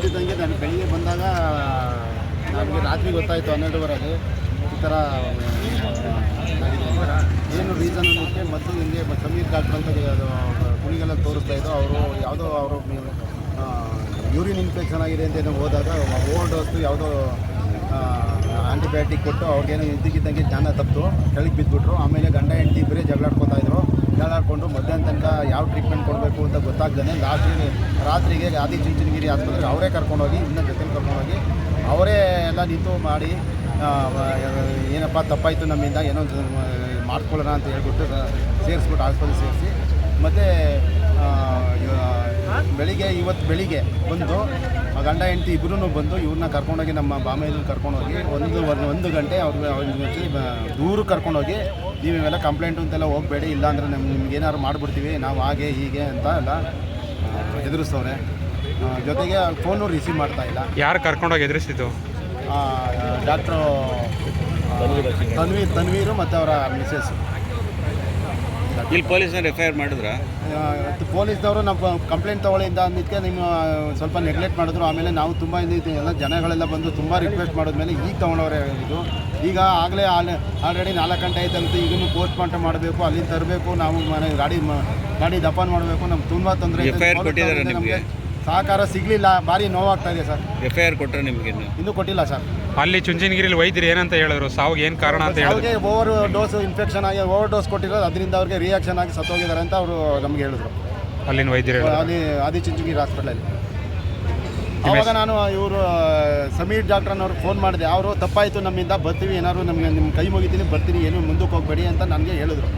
ಗೊತ್ತಿದ್ದಂಗೆ ನಾನು ಬೆಳಿಗ್ಗೆ ಬಂದಾಗ, ನಮಗೆ ರಾತ್ರಿ ಗೊತ್ತಾಯಿತು ಹನ್ನೆರಡುವರೆಗೆ. ಈ ಥರ. ಏನು ರೀಸನ್ ಅನ್ನೋಕ್ಕೆ ಮತ್ತು ಮ- ಸಮೀರ್ ಡಾಕ್ಟರ್ ಅಂತ ಅದು ಕುಣಿಗೆಲ್ಲ ತೋರಿಸ್ತಾ ಇದ್ದು ಅವರು ಯಾವುದೋ ಅವರು ಯೂರಿನ್ ಇನ್ಫೆಕ್ಷನ್ ಆಗಿದೆ ಅಂತ ಏನೋ ಹೋದಾಗ ಓವರ್ ವಸ್ತು ಯಾವುದೋ ಆಂಟಿಬಯೋಟಿಕ್ ಕೊಟ್ಟು ಅವ್ರಿಗೇನೋ ಇದ್ದಕ್ಕಿದ್ದಂಗೆ ಜ್ಞಾನ ತಪ್ಪು ಕೆಳಗೆ ಬಿದ್ದುಬಿಟ್ರು ಆಮೇಲೆ ಗಂಡ ಹೆಂಡತಿ ಇಬ್ಬರೇ ಜಗಳಾಡ್ಕೊತಾ ಇದ್ರು. ಜಗಳಾಡ್ಕೊಂಡು ಮಧ್ಯಾಹ್ನ ತನಕ ಯಾವ ಟ್ರೀಟ್ಮೆಂಟ್ ಕೊಡಬೇಕು ಅಂತ ಗೊತ್ತಾಗ್ದೇ ರಾತ್ರಿ ರಾತ್ರಿಗೆ ಆದಿ ಚುಂಚನಗಿರಿ ಆಸ್ಪತ್ರೆಗೆ ಅವರೇ ಕರ್ಕೊಂಡೋಗಿ, ಇನ್ನೂ ಜೊತೆಲಿ ಕರ್ಕೊಂಡೋಗಿ ಅವರೇ ಎಲ್ಲ ನಿಂತು ಮಾಡಿ ಏನಪ್ಪ ತಪ್ಪಾಯಿತು ನಮ್ಮಿಂದ, ಏನೋ ಮಾಡ್ಕೊಳ್ಳೋಣ ಅಂತ ಹೇಳ್ಬಿಟ್ಟು ಸೇರಿಸ್ಬಿಟ್ಟು ಆಸ್ಪತ್ರೆ ಸೇರಿಸಿ, ಮತ್ತು ಬೆಳಿಗ್ಗೆ ಇವತ್ತು ಬೆಳಿಗ್ಗೆ ಬಂದು ಗಂಡ ಹೆಂಡತಿ ಇಬ್ಬರೂ ಬಂದು ಇವ್ರನ್ನ ಕರ್ಕೊಂಡೋಗಿ ನಮ್ಮ ಬಾಮೆಯನ್ನು ಕರ್ಕೊಂಡೋಗಿ ಒಂದು ಒಂದು ಒಂದು ಗಂಟೆ ಅವ್ರಿಗೆ ಅವ್ರಿಗೆ ದೂರ ಕರ್ಕೊಂಡೋಗಿ ನೀವು ಇವೆಲ್ಲ ಕಂಪ್ಲೇಂಟು ಅಂತೆಲ್ಲ ಹೋಗಬೇಡಿ ಇಲ್ಲಾಂದರೆ ನಮ್ ನಿಮ್ಗೆ ಏನಾದ್ರು ಮಾಡಿಬಿಡ್ತೀವಿ ನಾವು ಹಾಗೆ ಹೀಗೆ ಅಂತ ಎಲ್ಲ ಎದುರಿಸ್ತವ್ರೆ. ಜೊತೆಗೆ ಫೋನು ರಿಸೀವ್ ಮಾಡ್ತಾ ಇಲ್ಲ. ಯಾರು ಕರ್ಕೊಂಡೋಗಿ ಎದುರಿಸಿದ್ದು? ಡಾಕ್ಟ್ರು ತನ್ವೀರ್ ತನ್ವೀರು ಮತ್ತು ಅವರ ಮಿಸ್ಸಸ್ ಇಲ್ಲಿ ಪೊಲೀಸ್ನವ್ರು ಎಫ್ ಐ ಆರ್ ಮಾಡಿದ್ರಾ ಪೊಲೀಸ್ನವರು ನಮ್ಮ ಕಂಪ್ಲೇಂಟ್ ತಗೊಳ್ಳಿಂದ ಅಂದಿದ್ದಕ್ಕೆ ನಿಮ್ಮ ಸ್ವಲ್ಪ ನೆಗ್ಲೆಕ್ಟ್ ಮಾಡಿದ್ರು. ಆಮೇಲೆ ನಾವು ತುಂಬ ಎಲ್ಲ ಜನಗಳೆಲ್ಲ ಬಂದು ತುಂಬ ರಿಕ್ವೆಸ್ಟ್ ಮಾಡಿದ್ಮೇಲೆ ಈಗ ತೊಗೊಂಡವ್ರೆ ಇದು. ಈಗ ಆಗಲೇ ಆಲ್ರೆಡಿ ನಾಲ್ಕು ಗಂಟೆ ಆಯ್ತಂತ ಈಗಲೂ ಪೋಸ್ಟ್ ಮಾರ್ಟಮ್ ಮಾಡಬೇಕು ಅಲ್ಲಿ ತರಬೇಕು ನಾವು ಮನೆ ಗಾಡಿ ಗಾಡಿ ದಫನ್ ಮಾಡಬೇಕು ನಮ್ಗೆ ತುಂಬ ತೊಂದರೆ ನಿಮ್ಗೆ? ಸಹಕಾರ ಸಿಗಲಿಲ್ಲ ಭಾರಿ ನೋವಾಗ್ತಾ ಇದೆ ಸರ್. ಎಫ್ ಐ ಆರ್ ಕೊಟ್ಟರೆ ನಿಮ್ಗೆ ಇನ್ನು? ಕೊಟ್ಟಿಲ್ಲ ಸರ್. ಅಲ್ಲಿ ಚುಂಚನಗಿರಿಲಿ ವೈದ್ಯರು ಏನಂತ ಹೇಳಿದ್ರು? ಸಾವಿಗೆ ಏನು ಕಾರಣ ಅಂತ ಹೇಳಿದ್ರು? ಅವ್ರಿಗೆ ಓವರ್ ಡೋಸ್ ಇನ್ಫೆಕ್ಷನ್ ಆಗಿ ಓವರ್ ಡೋಸ್ ಕೊಟ್ಟಿರೋದು ಅದರಿಂದ ಅವ್ರಿಗೆ ರಿಯಾಕ್ಷನ್ ಆಗಿ ಸತ್ತೋಗಿದ್ದಾರೆ ಅಂತ ಅವರು ನಮ್ಗೆ ಹೇಳಿದ್ರು. ಅಲ್ಲಿನ ವೈದ್ಯರು ಅಲ್ಲಿ ಆದಿ ಚುಂಚನಗಿರಿ ಹಾಸ್ಪಿಟಲಲ್ಲಿ ಆವಾಗ ನಾನು ಇವರು ಸಮೀರ್ ಡಾಕ್ಟರ್ ಅನ್ನೋರು ಫೋನ್ ಮಾಡಿದೆ. ಅವರು ತಪ್ಪಾಯಿತು ನಮ್ಮಿಂದ ಬರ್ತೀವಿ ಏನಾದ್ರು ನಮಗೆ ನಿಮ್ಮ ಕೈ ಮುಗಿತೀನಿ ಬರ್ತೀನಿ ಏನು ಮುಂದಕ್ಕೆ ಹೋಗಬೇಡಿ ಅಂತ ನನಗೆ ಹೇಳಿದ್ರು.